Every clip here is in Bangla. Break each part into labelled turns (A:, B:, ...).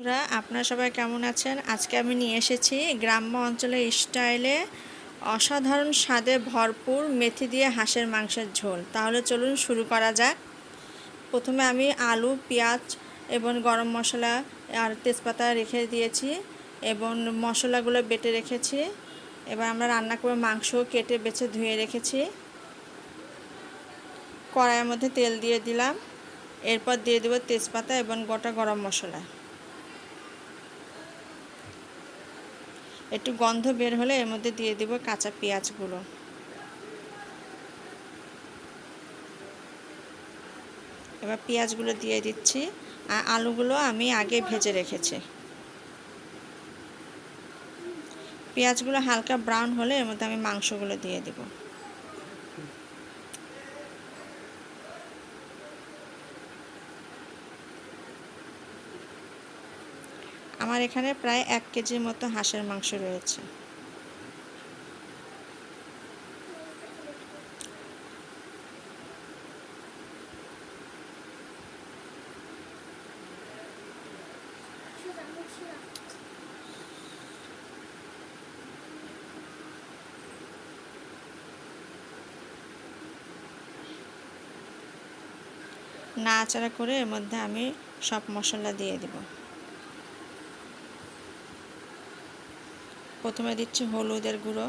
A: বন্ধুরা, আপনারা সবাই কেমন আছেন? আজকে আমি নিয়ে এসেছি গ্রাম্য অঞ্চলের স্টাইলে অসাধারণ স্বাদে ভরপুর মেথি দিয়ে হাঁসের মাংসের ঝোল। তাহলে চলুন শুরু করা যাক। প্রথমে আমি আলু, পেঁয়াজ এবং গরম মশলা আর তেজপাতা রেখে দিয়েছি এবং মশলাগুলো বেটে রেখেছি। এবার আমরা রান্না করে মাংস কেটে বেছে ধুয়ে রেখেছি। কড়াইয়ের মধ্যে তেল দিয়ে দিলাম। এরপর দিয়ে দেবো তেজপাতা এবং গোটা গরম মশলা। একটু গন্ধ বের হলে এর মধ্যে দিয়ে দেবো কাঁচা পেঁয়াজগুলো। এবার পেঁয়াজগুলো দিয়ে দিচ্ছি। আর আলুগুলো আমি আগে ভেজে রেখেছি। পেঁয়াজগুলো হালকা ব্রাউন হলে এর মধ্যে আমি মাংসগুলো দিয়ে দেবো। আমার এখানে প্রায় এক কেজির মতো হাঁসের মাংস রয়েছে। নাড়াচাড়া করে এর মধ্যে আমি সব মশলা দিয়ে দেবো। প্রথমে দিচ্ছি হলুদের গুঁড়ো।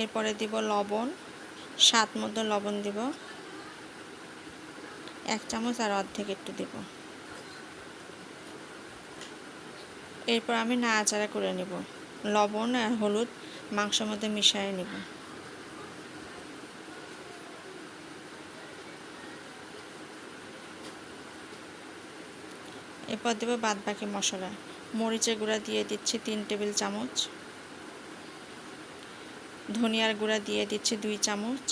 A: এরপরে দিব লবণ, স্বাদ মতো লবণ দিব। এক চামচ আর অর্ধেক একটু দিব। এরপর আমি নাড়াচাড়া করে নেব। লবণ আর হলুদ মাংসের মধ্যে মিশিয়ে নেব। এরপর দেবো বাদ বাকি মশলা। মরিচের গুঁড়া দিয়ে দিচ্ছি তিন টেবিল চামচ। ধনিয়ার গুঁড়া দিয়ে দিচ্ছি দুই চামচ।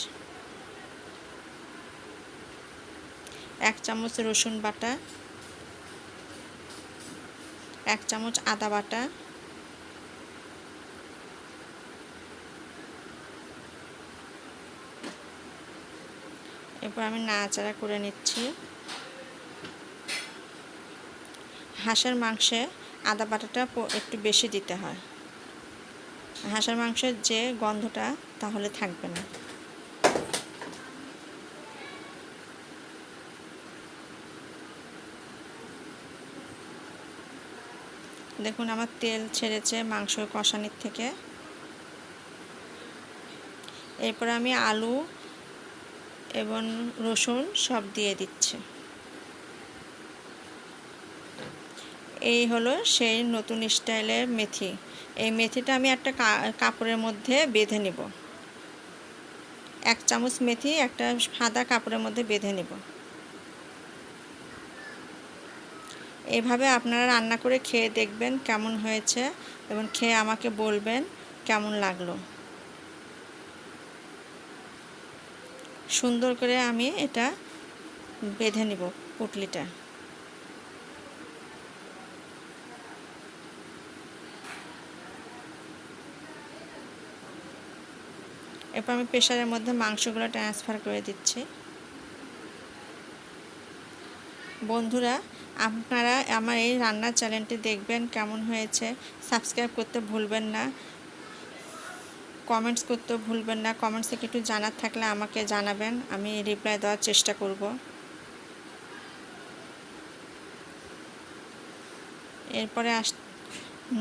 A: এক চামচ রসুন বাটা। এক চামচ আদা বাটা। এরপর আমি নাড়াচাড়া করে নিচ্ছি। হাঁসের মাংসে আদা বাটাটা একটু বেশি দিতে হয়। হাঁসের মাংসের যে গন্ধটা তাহলে থাকবে না। দেখুন আমার তেল ছেড়েছে মাংস কষানির থেকে। এরপর আমি আলু এবং রসুন সব দিয়ে দিচ্ছি। এই হলো সেই নতুন স্টাইলের মেথি। এই মেথিটা আমি একটা কাপড়ের মধ্যে বেঁধে নেব। এক চামচ মেথি, একটা সাদা কাপড়ের মধ্যে বেঁধে নেব। এভাবে আপনারা রান্না করে খেয়ে দেখবেন কেমন হয়েছে এবং খেয়ে আমাকে বলবেন কেমন লাগল। সুন্দর করে আমি এটা বেঁধে নিব পুটলিটা। এরপর আমি প্রেশারের মধ্যে মাংসগুলো ট্রান্সফার করে দিচ্ছি। বন্ধুরা, আপনারা আমার এই রান্নার চ্যানেলটি দেখবেন কেমন হয়েছে। সাবস্ক্রাইব করতে ভুলবেন না। কমেন্টস করতে ভুলবেন না। কমেন্টস একটু জানার থাকলে আমাকে জানাবেন। আমি রিপ্লাই দেওয়ার চেষ্টা করব। এরপরে আস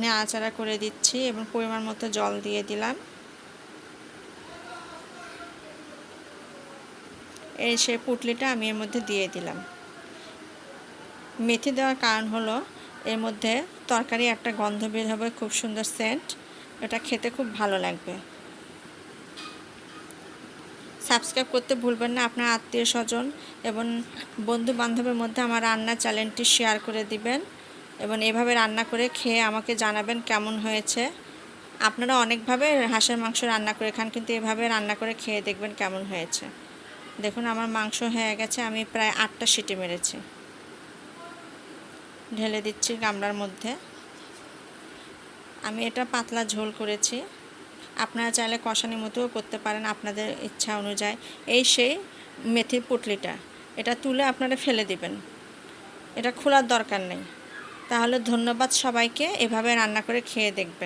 A: নাড়াচাড়া করে দিচ্ছি এবং পরিমাণ মতো জল দিয়ে দিলাম। এই পুটলিটা আমি এর মধ্যে দিয়ে দিলাম। মেথি দেওয়ার কারণ হলো, এর মধ্যে তরকারি একটা গন্ধ বের হবে, খুব সুন্দর সেন্ট এটা খেতে খুব ভালো লাগবে। সাবস্ক্রাইব করতে ভুলবেন না, আপনার আত্মীয় স্বজন এবং বন্ধু বান্ধবের মধ্যে আমার রান্নার চ্যানেলটি শেয়ার করে দিবেন এবং এভাবে রান্না করে খেয়ে আমাকে জানাবেন কেমন হয়েছে। আপনারা অনেকভাবে হাঁসের মাংস রান্না করে খান, কিন্তু এভাবে রান্না করে খেয়ে দেখবেন কেমন হয়েছে। দেখুন, আমার মাংস হয়ে গেছে, আমি প্রায় আটটা সিটি মেরেছি। ঢেলে দিচ্ছি গামলার মধ্যে। আমি এটা পাতলা ঝোল করেছি। আপনারা চাইলে কষানি মতোও করতে পারেন আপনাদের ইচ্ছা অনুযায়ী। এই সেই মেথির পুটলিটা, এটা তুলে আপনারা ফেলে দিবেন। এটা খোলার দরকার নেই। তাহলে ধন্যবাদ সবাইকে, এভাবে রান্না করে খেয়ে দেখবেন।